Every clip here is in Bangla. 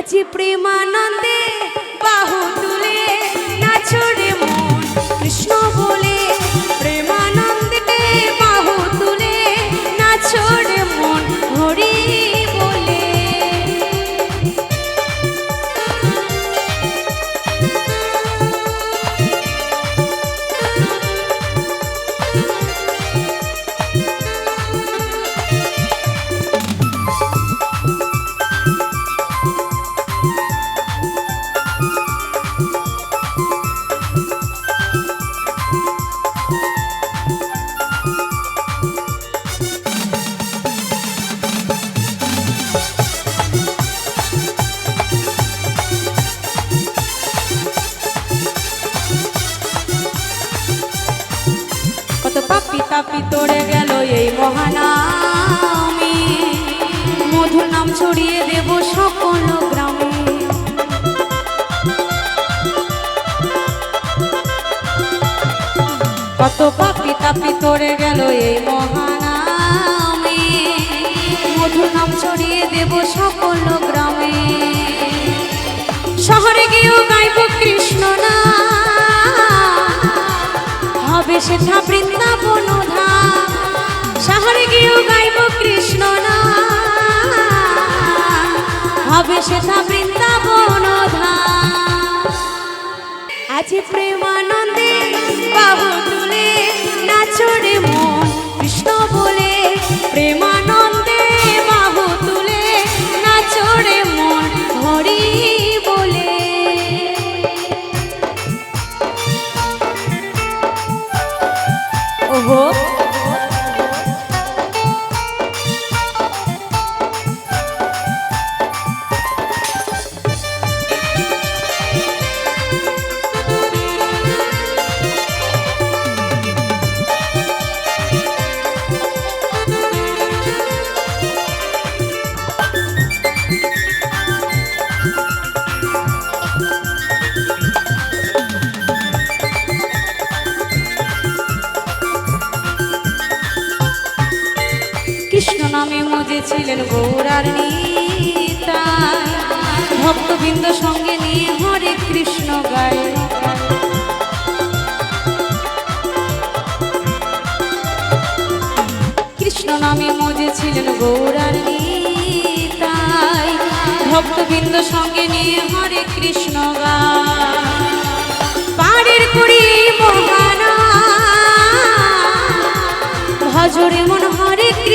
আজি প্রেমানন্দে কত পিতরে গেল এই মহানামে। মধুর নাম ছড়িয়ে দেব সকল গ্রামে। কত পাপি তাপি তোড়ে গেল এই মহানামে। মধুর নাম ছড়িয়ে দেব সকল গ্রামে। শহরে গিয়েও গাইব কৃষ্ণ না হবে সেটা বৃন্দাবন হবে সেটা বৃন্দাবন ধাম। আজ প্রেমানন্দে কৃষ্ণ নামে মজেছিলেন গৌরার নিতাই ভক্তবৃন্দ সঙ্গে নিয়ে হরে কৃষ্ণ গায়। কৃষ্ণ নামে মজেছিলেন গৌরার নিতাই। ভক্তবৃন্দ সঙ্গে নিয়ে হরে কৃষ্ণ গায়। পাড়ের কুড়ি মহানা। ভজরে মন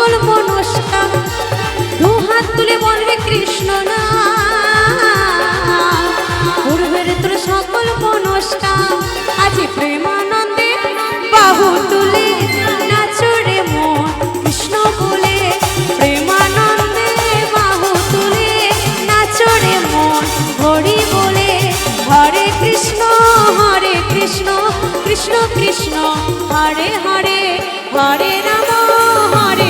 সকল মনস্কা দু হাত তুলে বলবে কৃষ্ণ পূর্বের তোর সকল মনস্কা, আজ প্রেমানন্দে বাহু তুলে নাচরে মন। কৃষ্ণ বাহু তুলে হরি বলে, হরে কৃষ্ণ হরে কৃষ্ণ কৃষ্ণ কৃষ্ণ, হরে হরে হরে রাম, হরে